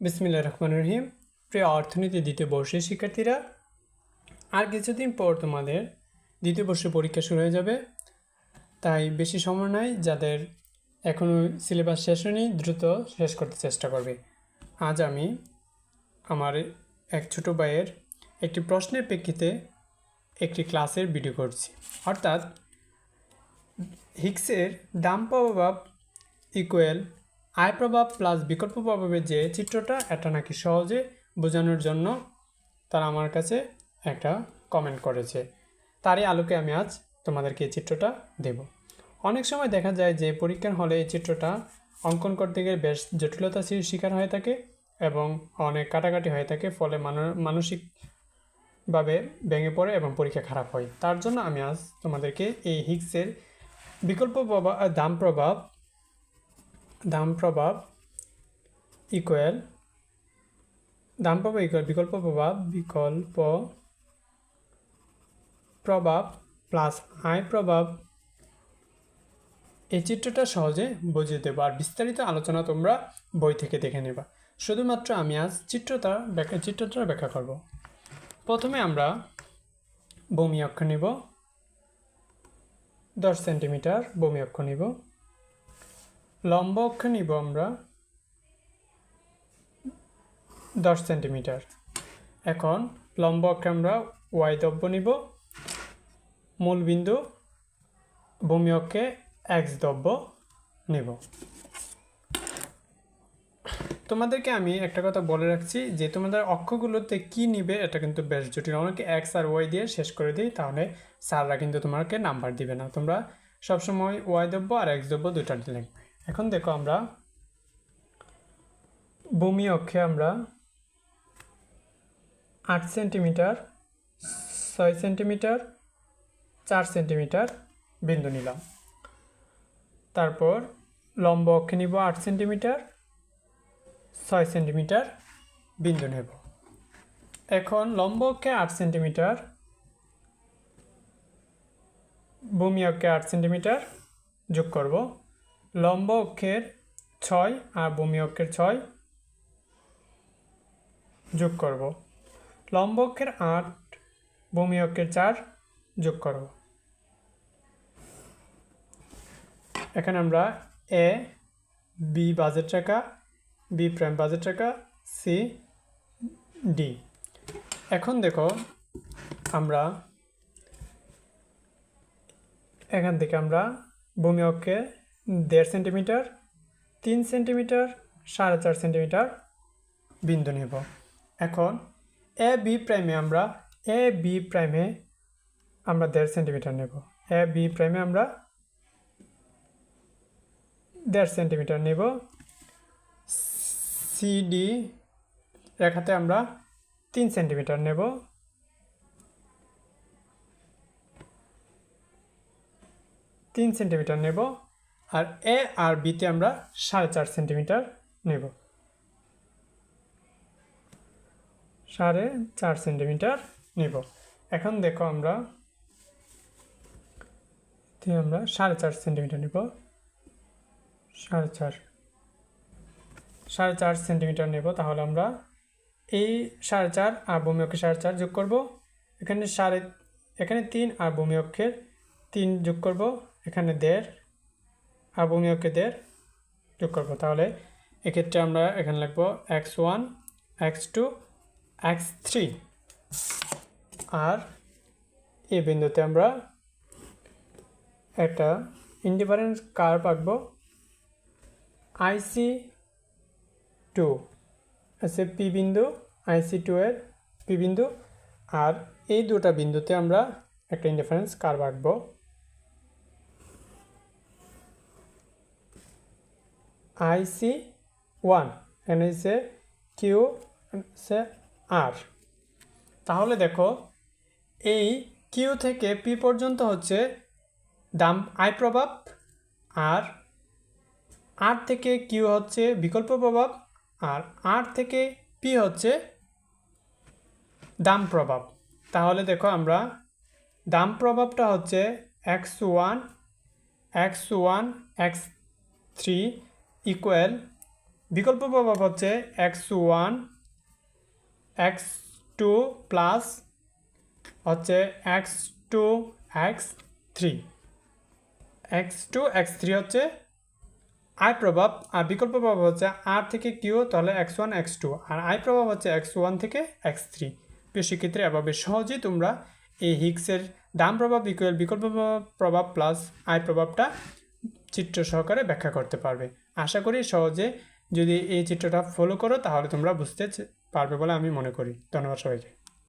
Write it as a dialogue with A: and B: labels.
A: বিসমিল্লা রহমান রহিম। প্রিয় অর্থনীতি দ্বিতীয় বর্ষের শিক্ষার্থীরা, আর কিছুদিন পর তোমাদের দ্বিতীয় বর্ষের পরীক্ষা শুরু হয়ে যাবে। তাই বেশি সময় নাই, যাদের এখনও সিলেবাস শেষ হয়নি, দ্রুত শেষ করতে চেষ্টা করবে। আজ আমি আমার এক ছোটো ভাইয়ের একটি প্রশ্নের প্রেক্ষিতে একটি ক্লাসের ভিডিও করছি। অর্থাৎ হিক্সের দাম প্রভাব ইকুয়াল আয় প্রভাব প্লাস বিকল্প প্রভাবের যে চিত্রটা, এটা নাকি সহজে বোঝানোর জন্য তারা আমার কাছে একটা কমেন্ট করেছে। তারই আলোকে আমি আজ তোমাদেরকে এই চিত্রটা দেব। অনেক সময় দেখা যায় যে পরীক্ষার হলে এই চিত্রটা অঙ্কন করতে গিয়ে বেশ জটিলতা শিকার হয়ে থাকে এবং অনেক কাটাকাটি হয়ে থাকে, ফলে মানো- মানসিকভাবে ভেঙে পড়ে এবং পরীক্ষা খারাপ হয়। তার জন্য আমি আজ তোমাদেরকে এই হিক্সের বিকল্প প্রভাব দাম প্রভাব দাম প্রভাব ইকুয়াল দাম প্রভাব ইকুয়াল বিকল্প প্রভাব বিকল্প প্রভাব প্লাস আয় প্রভাব। এই চিত্রটা সহজে বুঝিয়ে দেবো আর বিস্তারিত আলোচনা তোমরা বই থেকে দেখে নেবা। শুধুমাত্র আমি আজ চিত্রটা ব্যাখ্যা চিত্রটা ব্যাখ্যা করব। প্রথমে আমরা বমি অক্ষ নিব। দশ সেন্টিমিটার বমি অক্ষ নিব। লম্ব অক্ষ নিব আমরা। দশ সেন্টিমিটার। এখন লম্ব অক্ষে আমরা ওয়াই দ্রব্য নিব। মূলবিন্দু ভূমি অক্ষে এক্স দ্রব্য নেব। তোমাদেরকে আমি একটা কথা বলে রাখছি যে, তোমাদের অক্ষগুলোতে কি নিবে এটা কিন্তু বেশ জটিল। অনেকে এক্স আর ওয়াই দিয়ে শেষ করে দিই, তাহলে স্যাররা কিন্তু তোমাকে নাম্বার দিবে না। তোমরা সবসময় ওয়াই দ্রব্য আর এক্স দ্রব্য দুটা লিখবে এখন দেখো আমরা ভূমি অক্ষে আমরা আট সেন্টিমিটার, ছয় সেন্টিমিটার, চার সেন্টিমিটার বিন্দু নিলাম। তারপর লম্ব অক্ষে নিব আট সেন্টিমিটার, ছয় সেন্টিমিটার বিন্দু নেব। এখন লম্ব অক্ষে আট সেন্টিমিটার, ভূমি অক্ষে আট সেন্টিমিটার যোগ করব। লম্ব অক্ষের ছয় আর ভূমি অক্ষের ছয় যোগ করব। লম্ব অক্ষের আট ভূমি অক্ষের চার যোগ করব। এখানে আমরা এ, বি বাজেট টাকা বি প্রাইম বাজেট টাকা সি, ডি। এখন দেখো আমরা এখান থেকে আমরা ভূমি অক্ষে দেড় সেন্টিমিটার, তিন সেন্টিমিটার, সাড়ে চার সেন্টিমিটার বিন্দু নেব। এখন এ বি প্রাইমে আমরা, এ বি প্রাইমে আমরা দেড় সেন্টিমিটার নেব। এ বি প্রাইমে আমরা দেড় সেন্টিমিটার নেব। সিডি রেখাতে আমরা তিন সেন্টিমিটার নেব। তিন সেন্টিমিটার নেব। আর এ আর বিতে আমরা সাড়ে চার সেন্টিমিটার নেব। সাড়ে চার সেন্টিমিটার নেব। এখন দেখো আমরা আমরা সাড়ে চার সেন্টিমিটার নেব। সাড়ে চার সাড়ে চার সেন্টিমিটার নেব। তাহলে আমরা এই সাড়ে চার আর ভূমি অক্ষে সাড়ে চার যোগ করব। এখানে সাড়ে, এখানে তিন আর ভূমি অক্ষের তিন যোগ করব। এখানে দেড় আর দেড় যোগ করব। তাহলে এক্ষেত্রে আমরা এখানে লিখব X one, X two, X three. আর এই বিন্দুতে আমরা একটা ইন্ডিফারেন্স কার্ভ আঁকবো আইসি টু। আছে পি বিন্দু আইসি টু এর পি বিন্দু। আর এই দুটা বিন্দুতে আমরা একটা ইন্ডিফারেন্স কার্ভ আঁকবো। আইসি ওয়ান এখানে হচ্ছে কিউ হচ্ছে আর তাহলে দেখো, এই কিউ থেকে পি পর্যন্ত হচ্ছে দাম আয় প্রভাব, আর আর থেকে কিউ হচ্ছে বিকল্প প্রভাব, আর আর থেকে পি হচ্ছে দাম প্রভাব। তাহলে দেখো আমরা দাম প্রভাবটা হচ্ছে X one X one X three equal বিকল্প প্রভাব হচ্ছে X one X two plus হচ্ছে X two X three X two X three হচ্ছে আই প্রভাব, আর বিকল্প প্রভাব হচ্ছে আর থেকে কিউ তাহলে এক্স ওয়ান এক্স টু আর আই প্রভাব হচ্ছে এক্স ওয়ান থেকে এক্স থ্রি প্রিয় শিক্ষার্থী এভাবে সহজেই তোমরা এই হিক্সের দাম প্রভাব ইকুয়াল বিকল্প প্রভাব প্লাস আই প্রভাবটা চিত্র সহকারে ব্যাখ্যা করতে পারবে। আশা করি সহজে যদি এই চিত্রটা ফলো করো, তাহলে তোমরা বুঝতে পারবে বলে আমি মনে করি। ধন্যবাদ সবাইকে।